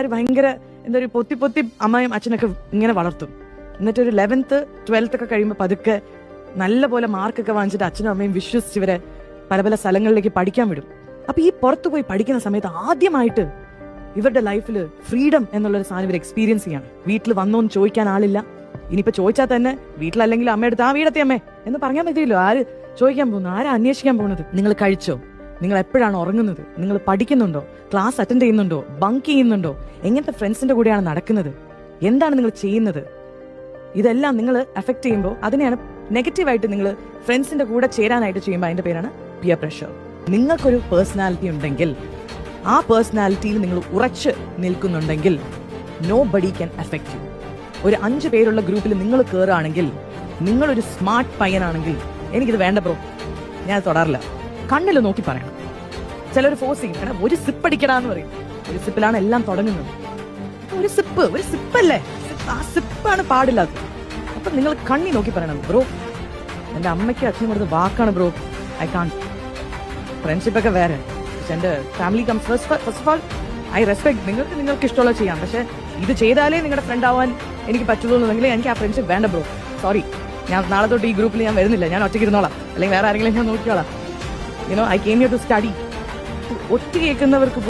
പിള്ളേർ ഭയങ്കര എന്താ പറയുക പൊത്തി പൊത്തി അമ്മയും അച്ഛനൊക്കെ ഇങ്ങനെ വളർത്തും. എന്നിട്ട് ഒരു ലെവൻത്ത് ട്വൽത്ത് ഒക്കെ കഴിയുമ്പോൾ പതുക്കെ നല്ലപോലെ മാർക്കൊക്കെ വാങ്ങിച്ചിട്ട് അച്ഛനും അമ്മയും വിശ്വസിച്ച് ഇവരെ പല പല സ്ഥലങ്ങളിലേക്ക് പഠിക്കാൻ വിടും. അപ്പൊ ഈ പുറത്തു പോയി പഠിക്കുന്ന സമയത്ത് ആദ്യമായിട്ട് ഇവരുടെ ലൈഫിൽ ഫ്രീഡം എന്നുള്ളൊരു സാധനം ഇവർ എക്സ്പീരിയൻസ് ചെയ്യാണ്. വീട്ടിൽ വന്നോന്ന് ചോദിക്കാൻ ആളില്ല. ഇനിയിപ്പോ ചോദിച്ചാൽ തന്നെ വീട്ടിലല്ലെങ്കിൽ അമ്മയെടുത്ത് ആ വീടത്തെ അമ്മേ. എന്ന് പറഞ്ഞാൽ മതിയല്ലോ. ആര് ചോദിക്കാൻ പോകുന്നു? ആരാ അന്വേഷിക്കാൻ പോകുന്നത്? നിങ്ങൾ കഴിച്ചോ? നിങ്ങൾ എപ്പോഴാണ് ഉറങ്ങുന്നത്? നിങ്ങൾ പഠിക്കുന്നുണ്ടോ? ക്ലാസ് അറ്റൻഡ് ചെയ്യുന്നുണ്ടോ? ബങ്ക് ചെയ്യുന്നുണ്ടോ? എങ്ങനത്തെ ഫ്രണ്ട്സിന്റെ കൂടെയാണ് നടക്കുന്നത്? എന്താണ് നിങ്ങൾ ചെയ്യുന്നത്? ഇതെല്ലാം നിങ്ങൾ എഫക്ട് ചെയ്യുമ്പോൾ അതിനെയാണ് നെഗറ്റീവായിട്ട് നിങ്ങൾ ഫ്രണ്ട്സിന്റെ കൂടെ ചേരാനായിട്ട് ചെയ്യുമ്പോൾ അതിന്റെ പേരാണ് പിയർ പ്രഷർ നിങ്ങൾക്കൊരു പേഴ്സണാലിറ്റി ഉണ്ടെങ്കിൽ ആ പേഴ്സണാലിറ്റിയിൽ നിങ്ങൾ ഉറച്ച് നിൽക്കുന്നുണ്ടെങ്കിൽ nobody can effect you ഒരു അഞ്ച് പേരുള്ള ഗ്രൂപ്പിൽ നിങ്ങൾ കയറുകയാണെങ്കിൽ നിങ്ങളൊരു സ്മാർട്ട് പയ്യനാണെങ്കിൽ എനിക്കിത് വേണ്ട ബ്രോ ഞാൻ തൊടാറില്ല. കണ്ണിൽ നോക്കി പറയണം. ചിലർ ഫോഴ്സ് ചെയ്യും. ഒരു സിപ്പ് അടിക്കടാന്ന് പറയും. ഒരു സിപ്പിലാണ് എല്ലാം തുടങ്ങുന്നത്. ഒരു സിപ്പ് ഒരു സിപ്പല്ലേ സിപ്പ്, ആ സിപ്പാണ് പാടില്ലാത്തത്. അപ്പൊ നിങ്ങൾ കണ്ണി നോക്കി പറയണം. ബ്രോ എന്റെ അമ്മയ്ക്ക് അച്ഛനും കൊടുത്ത വാക്കാണ് ബ്രോ. ഐ കാൺ ഫ്രണ്ട്ഷിപ്പ് ഒക്കെ വേറെ. പക്ഷെ എന്റെ family comes first of all I respect നിങ്ങൾക്ക് നിങ്ങൾക്ക് ഇഷ്ടമുള്ള ചെയ്യാം. പക്ഷെ ഇത് ചെയ്താലേ നിങ്ങളുടെ ഫ്രണ്ട് ആവാൻ എനിക്ക് പറ്റുള്ളൂ എന്നുണ്ടെങ്കിൽ എനിക്ക് ആ ഫ്രണ്ട്ഷിപ്പ് വേണ്ട ബ്രോ. സോറി ഞാൻ നാളെ തൊട്ട് ഈ ഗ്രൂപ്പിൽ ഞാൻ വരുന്നില്ല. ഞാൻ ഒറ്റയ്ക്ക് ഇരുന്നോളാം. അല്ലെങ്കിൽ വേറെ ആരെങ്കിലും ഞാൻ നോക്കിക്കോളാം. You know I came you to study ഒറ്റ കേൾക്കുന്നവർക്ക്